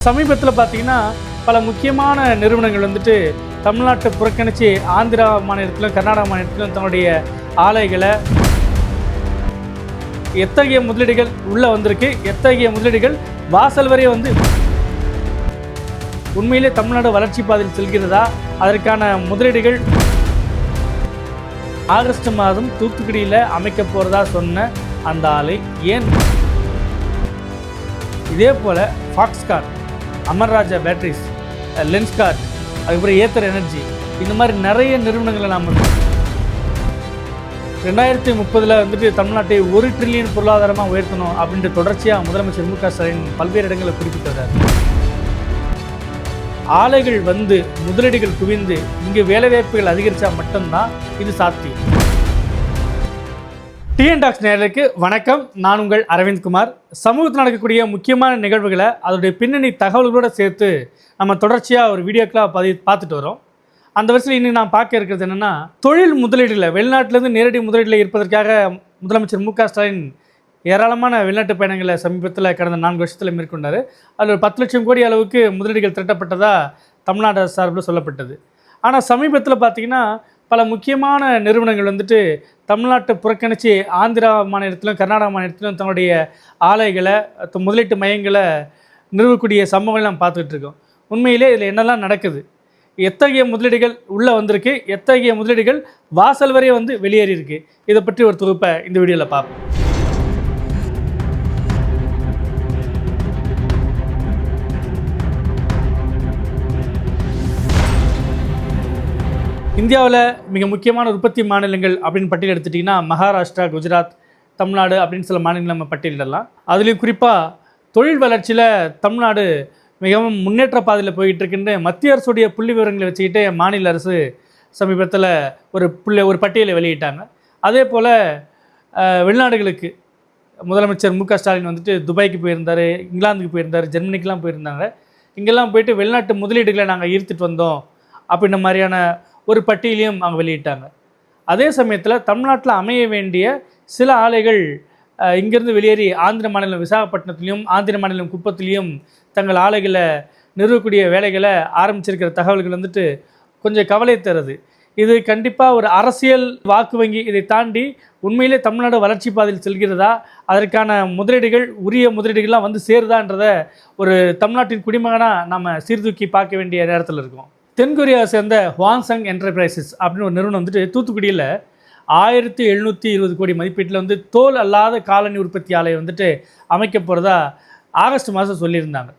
சமீபத்தில் பார்த்தீங்கன்னா பல முக்கியமான நிறுவனங்கள் வந்துட்டு தமிழ்நாட்டை புறக்கணித்து ஆந்திரா மாநிலத்திலும் கர்நாடகா மாநிலத்திலும் தன்னுடைய ஆலைகளை எத்தகைய முதலீடுகள் உள்ளே வந்திருக்கு? எத்தகைய முதலீடுகள் வாசல் வரைய வந்து உண்மையிலே தமிழ்நாடு வளர்ச்சி பாதையில் செல்கிறதா? அதற்கான முதலீடுகள் ஆகஸ்ட் மாதம் தூத்துக்குடியில் அமைக்க போகிறதா சொன்ன அந்த ஆலை ஏன்? இதே போல் ஃபாக்ஸ்கார் அமர்ராஜா பேட்டரிஸ் லென்ஸ்கார் அதுக்கப்புறம் ஏத்தர் எனர்ஜி இந்த மாதிரி நிறைய நிறுவனங்களை நாம் ரெண்டாயிரத்தி முப்பதில் வந்துட்டு தமிழ்நாட்டை ஒரு ட்ரில்லியன் பொருளாதாரமாக உயர்த்தணும் அப்படின்ற தொடர்ச்சியாக முதலமைச்சர் மு க ஸ்டாலின் பல்வேறு இடங்களில் குறிப்பிட்டார் ஆலைகள் வந்து முதலீடுகள் குவிந்து இங்கே வேலைவாய்ப்புகள் அதிகரித்தா மட்டும்தான் இது சாத்தியம். டிஎன் டாக்ஸ் வணக்கம். நான் உங்கள் அரவிந்த் குமார். சமூகத்தில் நடக்கக்கூடிய முக்கியமான நிகழ்வுகளை அதோடைய பின்னணி தகவல்களோடு சேர்த்து நம்ம தொடர்ச்சியாக ஒரு வீடியோக்களாக பதி பார்த்துட்டு வரோம். அந்த வரிசையில் இன்னைக்கு நான் பார்க்க இருக்கிறது என்னென்னா தொழில் முதலீடுல வெளிநாட்டிலேருந்து நேரடி முதலீடில் இருப்பதற்காக முதலமைச்சர் மு க ஸ்டாலின் ஏராளமான வெளிநாட்டு பயணங்களை சமீபத்தில் கடந்த நான்கு வருஷத்தில் மேற்கொண்டார். அதில் ஒரு பத்து லட்சம் கோடி அளவுக்கு முதலீடுகள் திரட்டப்பட்டதாக தமிழ்நாடு அரசு சார்பில் சொல்லப்பட்டது. ஆனால் சமீபத்தில் பார்த்திங்கன்னா பல முக்கியமான நிறுவனங்கள் வந்துட்டு தமிழ்நாட்டை புறக்கணித்து ஆந்திரா மாநிலத்திலும் கர்நாடகா மாநிலத்திலும் தன்னுடைய ஆலைகளை த- முதலீட்டு மையங்களை நிறுவக்கூடிய சம்பவங்கள் நாம் பார்த்துக்கிட்டு இருக்கோம். உண்மையிலே இதில் என்னெல்லாம் நடக்குது? எத்தகைய முதலீடுகள் உள்ளே வந்திருக்கு? எத்தகைய முதலீடுகள் வாசல் வரை வந்து வெளியேறியிருக்கு? இதை பற்றி ஒரு தொகுப்பை இந்த வீடியோவில் பார்ப்போம். இந்தியாவில் மிக முக்கியமான உற்பத்தி மாநிலங்கள் அப்படின்னு பட்டியல் எடுத்துட்டிங்கன்னா மகாராஷ்டிரா குஜராத் தமிழ்நாடு அப்படின்னு சில மாநிலங்கள் நம்ம பட்டியலிடலாம். அதுலேயும் குறிப்பாக தொழில் வளர்ச்சியில் தமிழ்நாடு மிகவும் முன்னேற்ற பாதையில் போயிட்டு இருக்குன்னு மத்திய அரசுடைய புள்ளி விவரங்களை வச்சுக்கிட்டு மாநில அரசு சமீபத்தில் ஒரு புள்ளி ஒரு பட்டியலை வெளியிட்டாங்க. அதே போல் வெளிநாடுகளுக்கு முதலமைச்சர் மு க ஸ்டாலின் வந்துட்டு துபாய்க்கு போயிருந்தார் இங்கிலாந்துக்கு போயிருந்தார் ஜெர்மனிக்கெலாம் போயிருந்தாங்க. இங்கெல்லாம் போயிட்டு வெளிநாட்டு முதலீடுகளை நாங்கள் ஈர்த்துட்டு வந்தோம் அப்படின்ற மாதிரியான ஒரு பட்டியலையும் அவங்க வெளியிட்டாங்க. அதே சமயத்தில் தமிழ்நாட்டில் அமைய வேண்டிய சில ஆலைகள் இங்கேருந்து இங்கிருந்து வெளியேறி ஆந்திர மாநிலம் விசாகப்பட்டினத்துலேயும் ஆந்திர மாநிலம் குப்பத்திலையும் தங்கள் ஆலைகளை நிறுவக்கூடிய வேலைகளை ஆரம்பிச்சிருக்கிற தகவல்கள் வந்துட்டு கொஞ்சம் கவலை தருது. இது கண்டிப்பாக ஒரு அரசியல் வாக்கு வங்கி இதை தாண்டி உண்மையிலே தமிழ்நாடு வளர்ச்சி பாதையில் செல்கிறதா? அதற்கான முதலீடுகள் உரிய முதலீடுகள்லாம் வந்து சேருதான்றத ஒரு தமிழ்நாட்டின் குடிமகனாக நம்ம சீர்தூக்கி பார்க்க வேண்டிய நேரத்தில் இருக்கோம். தென்கொரியாவை சேர்ந்த ஹுவான்சங் என்டர்பிரைசஸ் அப்படின்னு ஒரு நிறுவனம் வந்துட்டு தூத்துக்குடியில் ஆயிரத்தி எழுநூற்றி இருபது கோடி மதிப்பீட்டில் வந்து தோல் அல்லாத காலனி உற்பத்தி ஆலை வந்துட்டு அமைக்க போகிறதா ஆகஸ்ட் மாதம் சொல்லியிருந்தாங்க.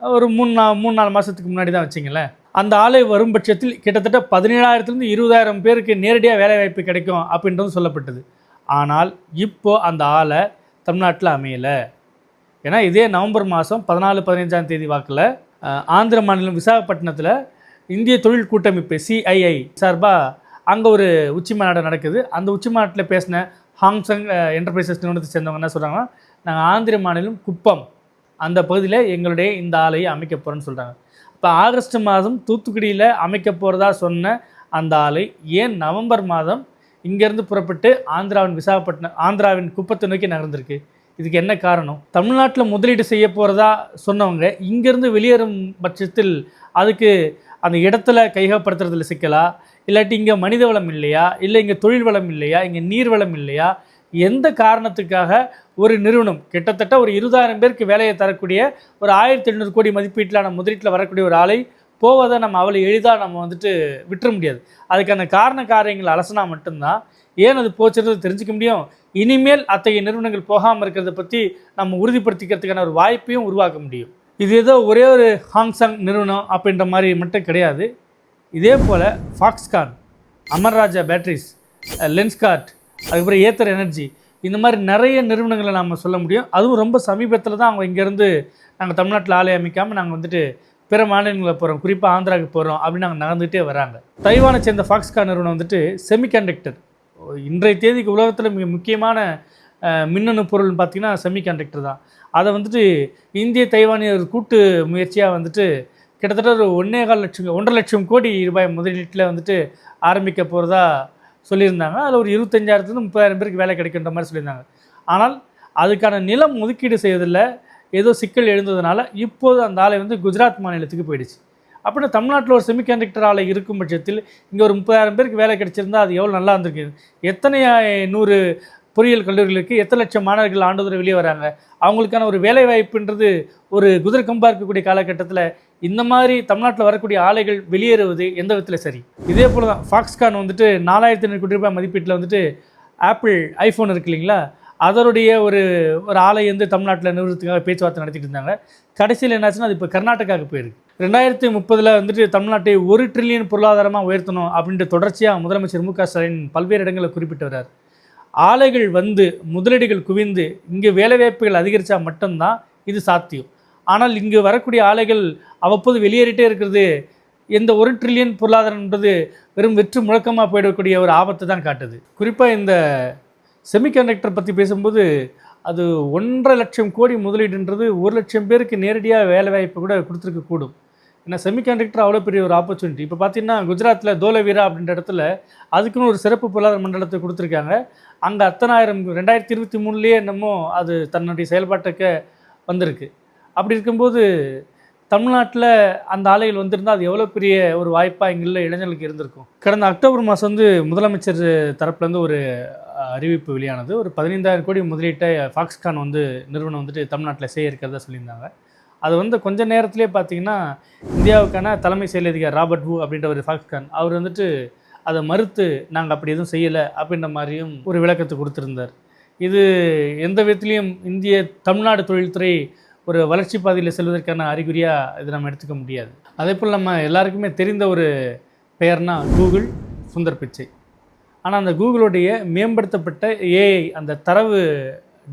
ஒரு மூணு நா மூணு நாலு மாதத்துக்கு முன்னாடி தான் வச்சிங்களேன் அந்த ஆலை வரும் பட்சத்தில் கிட்டத்தட்ட பதினேழாயிரத்துலேருந்து இருபதாயிரம் பேருக்கு நேரடியாக வேலைவாய்ப்பு கிடைக்கும் அப்படின்றதும் சொல்லப்பட்டது. ஆனால் இப்போ அந்த ஆலை தமிழ்நாட்டில் அமையலை. ஏன்னா இதே நவம்பர் மாதம் பதினாலு பதினைஞ்சாம் தேதி வாக்கில் ஆந்திர மாநிலம் விசாகப்பட்டினத்தில் இந்திய தொழில் கூட்டமைப்பு சிஐஐ சார்பாக அங்கே ஒரு உச்சி மாநாடு நடக்குது. அந்த உச்சி மாநாட்டில் பேசின ஹாங்சங் என்டர்பிரைசஸ் நிறுவனத்தை சேர்ந்தவங்க என்ன சொல்கிறாங்கன்னா நாங்கள் ஆந்திர மாநிலம் குப்பம் அந்த பகுதியில் எங்களுடைய இந்த ஆலையை அமைக்க போகிறோன்னு சொல்கிறாங்க இப்போ ஆகஸ்ட் மாதம் தூத்துக்குடியில் அமைக்க போகிறதா சொன்ன அந்த ஆலை ஏன் நவம்பர் மாதம் இங்கேருந்து புறப்பட்டு ஆந்திராவின் விசாகப்பட்டினம் ஆந்திராவின் குப்பத்தை நோக்கி நகர்ந்திருக்கு? இதுக்கு என்ன காரணம்? தமிழ்நாட்டில் முதலீடு செய்ய போகிறதா சொன்னவங்க இங்கேருந்து வெளியேறும் பட்சத்தில் அதுக்கு அந்த இடத்துல கையகப்படுத்துறதுல சிக்கலா? இல்லாட்டி இங்கே மனித வளம் இல்லையா? இல்லை இங்கே தொழில் வளம் இல்லையா? இங்கே நீர் வளம் இல்லையா? எந்த காரணத்துக்காக ஒரு நிறுவனம் கிட்டத்தட்ட ஒரு இருபதாயிரம் பேருக்கு வேலையை தரக்கூடிய ஒரு ஆயிரத்தி எண்ணூறு கோடி மதிப்பீட்டிலான முதலீட்டில் வரக்கூடிய ஒரு ஆலை போவதை நம்ம அவ்வளோ எளிதாக நம்ம வந்துட்டு விட்டுற முடியாது. அதுக்கான காரண காரியங்கள் அலசினா மட்டும்தான். ஏன் அது போச்சுன்றது தெரிஞ்சுக்க முடியும். இனிமேல் அத்தகைய நிறுவனங்கள் போகாமல் இருக்கிறத பற்றி நம்ம உறுதிப்படுத்திக்கிறதுக்கான ஒரு வாய்ப்பையும் உருவாக்க முடியும். இது ஏதோ ஒரே ஒரு ஹாங்சாங் நிறுவனம் அப்படின்ற மாதிரி மட்டும் கிடையாது. இதே போல் ஃபாக்ஸ்கான் அமர்ராஜா பேட்டரிஸ் லென்ஸ்கார்ட் அதுக்கப்புறம் ஏத்தர் எனர்ஜி இந்த மாதிரி நிறைய நிறுவனங்களை நாம் சொல்ல முடியும். அதுவும் ரொம்ப சமீபத்தில் தான் அவங்க இங்கேருந்து நாங்கள் தமிழ்நாட்டில் ஆலை அமைக்காமல் நாங்கள் வந்துட்டு பிற மாநிலங்களில் போகிறோம் குறிப்பாக ஆந்திராவுக்கு போகிறோம் அப்படின்னு நாங்கள் நகர்ந்துகிட்டே வராங்க. தைவானை சேர்ந்த ஃபாக்ஸ்கான் நிறுவனம் வந்துட்டு செமிகண்டக்டர் இன்றைய தேதிக்கு உலகத்தில் மிக முக்கியமான மின்னணு பொருள்னு பார்த்தீங்கன்னா செமிகண்டக்டர் தான். அதை வந்துட்டு இந்திய தைவானிய ஒரு கூட்டு முயற்சியாக வந்துட்டு கிட்டத்தட்ட ஒரு ஒன்றே கால் லட்சம் ஒன்றரை லட்சம் கோடி ரூபாய் முதலீட்டில் வந்துட்டு ஆரம்பிக்க போகிறதா சொல்லியிருந்தாங்க. அதில் ஒரு இருபத்தஞ்சாயிரத்துலேருந்து முப்பதாயிரம் பேருக்கு வேலை கிடைக்கின்ற மாதிரி சொல்லியிருந்தாங்க. ஆனால் அதுக்கான நிலம் ஒதுக்கீடு செய்வதில் ஏதோ சிக்கல் எழுந்ததுனால இப்போது அந்த ஆலை வந்து குஜராத் மாநிலத்துக்கு போயிடுச்சு. அப்படின்னா தமிழ்நாட்டில் ஒரு செமிகண்டக்டர் ஆலை இருக்கும் பட்சத்தில் இங்கே ஒரு முப்பதாயிரம் பேருக்கு வேலை கிடைச்சிருந்தா அது எவ்வளோ நல்லா இருந்திருக்கு எத்தனை நூறு பொறியியல் கல்லூரிகளுக்கு எத்தனை லட்சம் மாணவர்கள் ஆண்டுதோறும் வெளியே வராங்க? அவங்களுக்கான ஒரு வேலை வாய்ப்புன்றது ஒரு குதிரை கம்பா இருக்கக்கூடிய காலகட்டத்தில் இந்த மாதிரி தமிழ்நாட்டில் வரக்கூடிய ஆலைகள் வெளியேறுவது எந்த விதத்தில் சரி? இதே போல் தான் ஃபாக்ஸ்கான் வந்துட்டு நாலாயிரத்தி ஐநூறு கோடி ரூபாய் மதிப்பீட்டில் வந்துட்டு ஆப்பிள் ஐஃபோன் இருக்கு இல்லைங்களா? அதனுடைய ஒரு ஒரு ஆலை வந்து தமிழ்நாட்டில் நிறுவனத்துக்காக பேச்சுவார்த்தை நடத்திட்டு இருந்தாங்க. கடைசியில் என்னாச்சுன்னா அது இப்போ கர்நாடகாவுக்கு போயிருக்கு. ரெண்டாயிரத்தி முப்பதில் வந்துட்டு தமிழ்நாட்டை ஒரு ட்ரில்லியன் பொருளாதாரமாக உயர்த்தணும் அப்படின்ட்டு தொடர்ச்சியாக முதலமைச்சர் மு க ஸ்டாலின் பல்வேறு இடங்களில் குறிப்பிட்டு வர்றார். ஆலைகள் வந்து முதலீடுகள் குவிந்து இங்கே வேலைவாய்ப்புகள் அதிகரித்தா மட்டும்தான் இது சாத்தியம். ஆனால் இங்கு வரக்கூடிய ஆலைகள் அவ்வப்போது வெளியேறிட்டே இருக்கிறது. இந்த ஒரு ட்ரில்லியன் பொருளாதாரம்ன்றது வெறும் வெற்று முழக்கமாக போயிடக்கூடிய ஒரு ஆபத்தை தான் காட்டுது. குறிப்பாக இந்த செமிகண்டக்டர் பற்றி பேசும்போது அது ஒன்றரை லட்சம் கோடி முதலீடுன்றது ஒரு லட்சம் பேருக்கு நேரடியாக வேலை வாய்ப்பு கூட கொடுத்துருக்க கூடும் ஏன்னா செமிகண்டக்டர் அவ்வளோ பெரிய ஒரு ஆப்பர்ச்சுனிட்டி இப்போ பார்த்தீங்கன்னா குஜராத்தில் தோலவீரா அப்படின்ற இடத்துல அதுக்குன்னு ஒரு சிறப்பு பொருளாதார மண்டலத்தை கொடுத்துருக்காங்க. அங்கே அத்தனாயிரம் ரெண்டாயிரத்தி இருபத்தி மூணுலேயே என்னமோ அது தன்னுடைய செயல்பாட்டுக்கு வந்திருக்கு. அப்படி இருக்கும்போது தமிழ்நாட்டில் அந்த ஆலைகள் வந்திருந்தால் அது எவ்வளோ பெரிய ஒரு வாய்ப்பாக இங்குள்ள இளைஞர்களுக்கு இருந்திருக்கும்? கடந்த அக்டோபர் மாதம் வந்து முதலமைச்சர் தரப்புலேருந்து ஒரு அறிவிப்பு வெளியானது. ஒரு பதினைந்தாயிரம் கோடி முதலீட்டை ஃபாக்ஸ்கான் வந்து நிறுவனம் வந்துட்டு தமிழ்நாட்டில் செய்ய இருக்கிறதா சொல்லியிருந்தாங்க. அது வந்து கொஞ்ச நேரத்திலே பார்த்தீங்கன்னா இந்தியாவுக்கான தலைமை செயல் அதிகாரி ராபர்ட் வு அப்படின்ற ஒரு ஃபாக்ஸ்கான் அவர் வந்துட்டு அதை மறுத்து நாங்கள் அப்படி எதுவும் செய்யலை அப்படின்ற மாதிரியும் ஒரு விளக்கத்தை கொடுத்துருந்தார். இது எந்த விதத்துலேயும் இந்திய தமிழ்நாடு தொழில்துறை ஒரு வளர்ச்சி பாதையில் செல்வதற்கான அறிகுறியாக இதை நம்ம எடுத்துக்க முடியாது. அதே போல் நம்ம எல்லாருக்குமே தெரிந்த ஒரு பெயர்னா கூகுள் சுந்தர் பிச்சை. ஆனால் அந்த கூகுளுடைய மேம்படுத்தப்பட்ட ஏஐ அந்த தரவு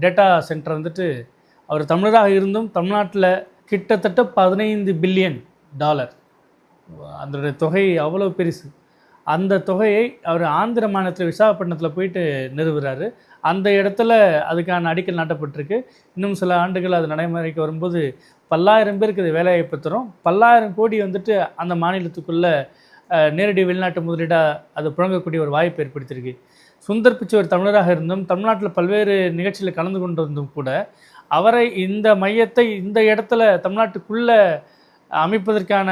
டேட்டா சென்டர் வந்துட்டு அவர் தமிழராக இருந்தும் தமிழ்நாட்டில் கிட்டத்தட்ட பதினைந்து பில்லியன் டாலர். அதனுடைய தொகை அவ்வளோ பெருசு. அந்த தொகையை அவர் ஆந்திர மாநிலத்தில் விசாகப்பட்டினத்தில் போயிட்டு நிறுவுறாரு. அந்த இடத்துல அதுக்கான அடிக்கல் நாட்டப்பட்டிருக்கு. இன்னும் சில ஆண்டுகள் அது நடைமுறைக்கு வரும்போது பல்லாயிரம் பேருக்கு இது வேலைவாய்ப்பு தரும் பல்லாயிரம் கோடி வந்துட்டு அந்த மாநிலத்துக்குள்ளே நேரடி வெளிநாட்டு முதலீடாக அது புழங்கக்கூடிய ஒரு வாய்ப்பு ஏற்படுத்தியிருக்கு. சுந்தர் பிச்சை ஒரு தமிழராக இருந்தும் தமிழ்நாட்டில் பல்வேறு நிகழ்ச்சியில் கலந்து கொண்டிருந்தும் கூட அவரை இந்த மையத்தை இந்த இடத்துல தமிழ்நாட்டுக்குள்ளே அமைப்பதற்கான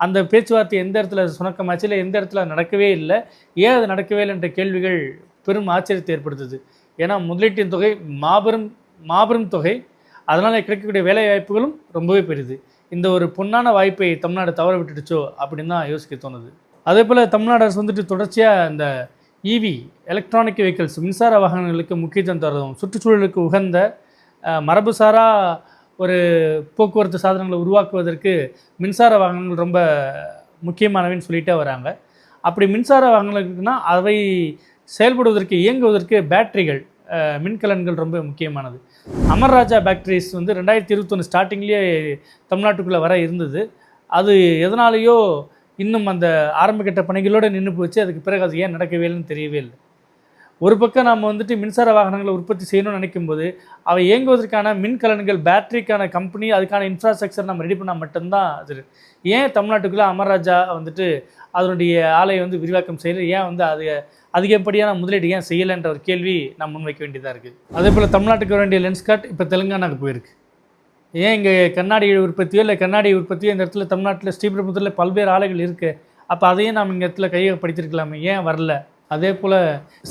அந்த பேச்சுவார்த்தை எந்த இடத்துல சுணக்கமாச்சு இல்லை எந்த இடத்துல நடக்கவே இல்லை ஏன் அது நடக்கவே இல்லை என்ற கேள்விகள் பெரும் ஆச்சரியத்தை ஏற்படுத்துது. ஏன்னா முதலீட்டின் தொகை மாபெரும் மாபெரும் தொகை. அதனால் கிடைக்கக்கூடிய வேலை வாய்ப்புகளும் ரொம்பவே பெரிது. இந்த ஒரு பொன்னான வாய்ப்பை தமிழ்நாடு தவற விட்டுடுச்சோ அப்படின்னு தான் யோசிக்க தோணுது. அதே போல் தமிழ்நாடு அரசு வந்துட்டு தொடர்ச்சியாக இந்த இவி எலக்ட்ரானிக் வெஹிக்கிள்ஸ் மின்சார வாகனங்களுக்கு முக்கியத்துவம் தரதும் சுற்றுச்சூழலுக்கு உகந்த மரபுசாரா ஒரு போக்குவரத்து சாதனங்களை உருவாக்குவதற்கு மின்சார வாகனங்கள் ரொம்ப முக்கியமானவைன்னு சொல்லிட்டே வராங்க. அப்படி மின்சார வாகனங்களுக்குன்னா அவை செயல்படுவதற்கு இயங்குவதற்கு பேட்டரிகள் மின்கலன்கள் ரொம்ப முக்கியமானது. அமர்ராஜா பேட்டரிஸ் வந்து ரெண்டாயிரத்தி இருபத்தொன்று ஸ்டார்டிங்லேயே தமிழ்நாட்டுக்குள்ளே வர இருந்தது. அது எதனாலேயோ இன்னும் அந்த ஆரம்பிக்கட்ட பணிகளோடு நின்று போச்சு அதுக்கு பிறகு அது ஏன் நடக்கவே இல்லைன்னு தெரியவே இல்லை. ஒரு பக்கம் நாம் வந்துட்டு மின்சார வாகனங்களை உற்பத்தி செய்யணும்னு நினைக்கும்போது அவை இயங்குவதற்கான மின்கலன்கள் பேட்டரிக்கான கம்பெனி அதுக்கான இன்ஃப்ராஸ்ட்ரக்சர் நம்ம ரெடி பண்ணால் மட்டும்தான் அது. ஏன் தமிழ்நாட்டுக்குள்ளே அமர்ராஜா வந்துட்டு அதனுடைய ஆலையை வந்து விரிவாக்கம் செய்யல? ஏன் வந்து அது அதிகப்படியான முதலீடு ஏன் செய்யலைன்ற ஒரு கேள்வி நாம் முன்வைக்க வேண்டியதாக இருக்குது அதே போல் தமிழ்நாட்டுக்கு வர வேண்டிய லென்ஸ்கார்ட் இப்போ தெலுங்கானாக்கு போயிருக்கு. ஏன் இங்கே கண்ணாடி உற்பத்தியோ இல்லை கண்ணாடி உற்பத்தியோ இந்த இடத்துல தமிழ்நாட்டில் ஸ்ரீபெரும்புத்தூரில் பல்வேறு ஆலைகள் இருக்குது அப்போ அதையும் நாம் இந்த இடத்துல கையகப்படுத்திருக்கலாமே ஏன் வரல? அதே போல்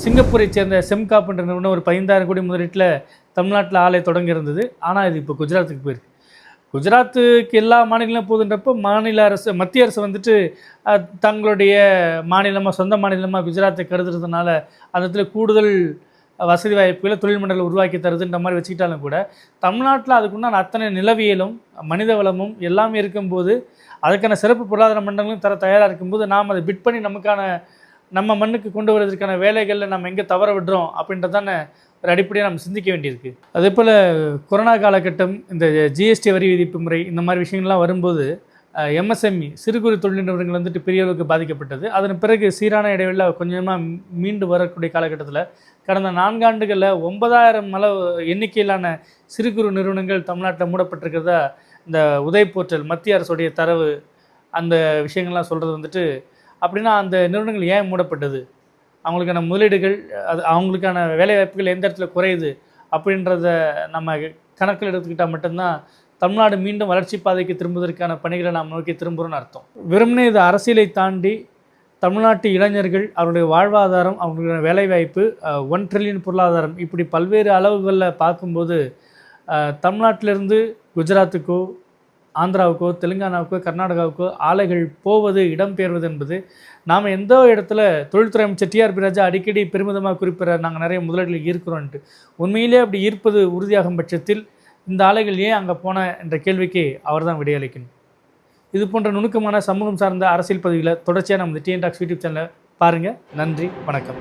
சிங்கப்பூரை சேர்ந்த செம்காப்ன்ற நிறுவனம் ஒரு பதினைந்தாயிரம் கோடி முதலீட்டில் தமிழ்நாட்டில் ஆலை தொடங்கி இருந்தது. ஆனால் இது இப்போ குஜராத்துக்கு போயிருக்கு. குஜராத்துக்கு எல்லா மாநிலங்களும் போகுதுன்றப்போ மாநில அரசு மத்திய அரசு வந்துட்டு தங்களுடைய மாநிலமாக சொந்த மாநிலமாக குஜராத்தை கருதுறதுனால அந்த இடத்துல கூடுதல் வசதி வாய்ப்புகளை தொழில் மண்டலம் உருவாக்கி தருதுன்ற மாதிரி வச்சுக்கிட்டாலும் கூட தமிழ்நாட்டில் அதுக்குண்டான அத்தனை நிலவியலும் மனித வளமும் எல்லாமே இருக்கும்போது அதுக்கான சிறப்பு பொருளாதார மண்டலங்களும் தர தயாராக இருக்கும்போது நாம் அதை பிட் பண்ணி நமக்கான நம்ம மண்ணுக்கு கொண்டு வருவதற்கான வேலைகளில் நம்ம எங்கே தவற விடுறோம் அப்படின்றதான ஒரு அடிப்படையாக நம்ம சிந்திக்க வேண்டியிருக்கு. அதே போல் கொரோனா காலகட்டம் இந்த ஜிஎஸ்டி வரி விதிப்பு முறை இந்த மாதிரி விஷயங்கள்லாம் வரும்போது எம்எஸ்எம்இ சிறு குறு தொழில் நிறுவனங்கள் வந்துட்டு பெரிய அளவுக்கு பாதிக்கப்பட்டது. அதன் பிறகு சீரான இடைவெளியில் கொஞ்சமாக மீண்டு வரக்கூடிய காலகட்டத்தில் கடந்த நான்காண்டுகளில் ஒன்பதாயிரம் அளவு எண்ணிக்கையிலான சிறு குறு நிறுவனங்கள் தமிழ்நாட்டில் மூடப்பட்டிருக்கிறதா இந்த உதய் போர்ட்டல் மத்திய அரசுடைய தரவு அந்த விஷயங்கள்லாம் சொல்கிறது வந்துட்டு அப்படின்னா அந்த நிறுவனங்கள் ஏன் மூடப்பட்டது? அவங்களுக்கான முதலீடுகள் அது அவங்களுக்கான வேலைவாய்ப்புகள் எந்த இடத்துல குறையுது? அப்படின்றத நம்ம கணக்கில் எடுத்துக்கிட்டால் மட்டும்தான் தமிழ்நாடு மீண்டும் வளர்ச்சி பாதைக்கு திரும்புவதற்கான பணிகளை நாம் நோக்கி திரும்புகிறோம்னு அர்த்தம். வெறுமனே இது அரசியலை தாண்டி தமிழ்நாட்டு இளைஞர்கள் அவருடைய வாழ்வாதாரம் அவங்களுடைய வேலைவாய்ப்பு ஒன் ட்ரில்லியன் பொருளாதாரம் இப்படி பல்வேறு அளவுகளில் பார்க்கும்போது தமிழ்நாட்டிலிருந்து குஜராத்துக்கோ ஆந்திராவுக்கோ தெலுங்கானாவுக்கோ கர்நாடகாவுக்கோ ஆலைகள் போவது இடம்பெயர்வது என்பது நாம் எந்த இடத்துல தொழில்துறை அமைச்சர் டிஆர்பி ராஜா அடிக்கடி பெருமிதமாக குறிப்பிட நாங்கள் நிறைய முதலீடுகள் ஈர்க்கிறோன்ட்டு. உண்மையிலே அப்படி ஈர்ப்பது உறுதியாகும் பட்சத்தில் இந்த ஆலைகள் ஏன் அங்கே போன என்ற கேள்விக்கு அவர் தான் விடையளிக்கணும். இது போன்ற நுணுக்கமான சமூகம் சார்ந்த அரசியல் பதவியில் தொடர்ச்சியாக நம்ம டிஎன் டாக்ஸ் யூடியூப் சேனலை பாருங்கள் நன்றி வணக்கம்.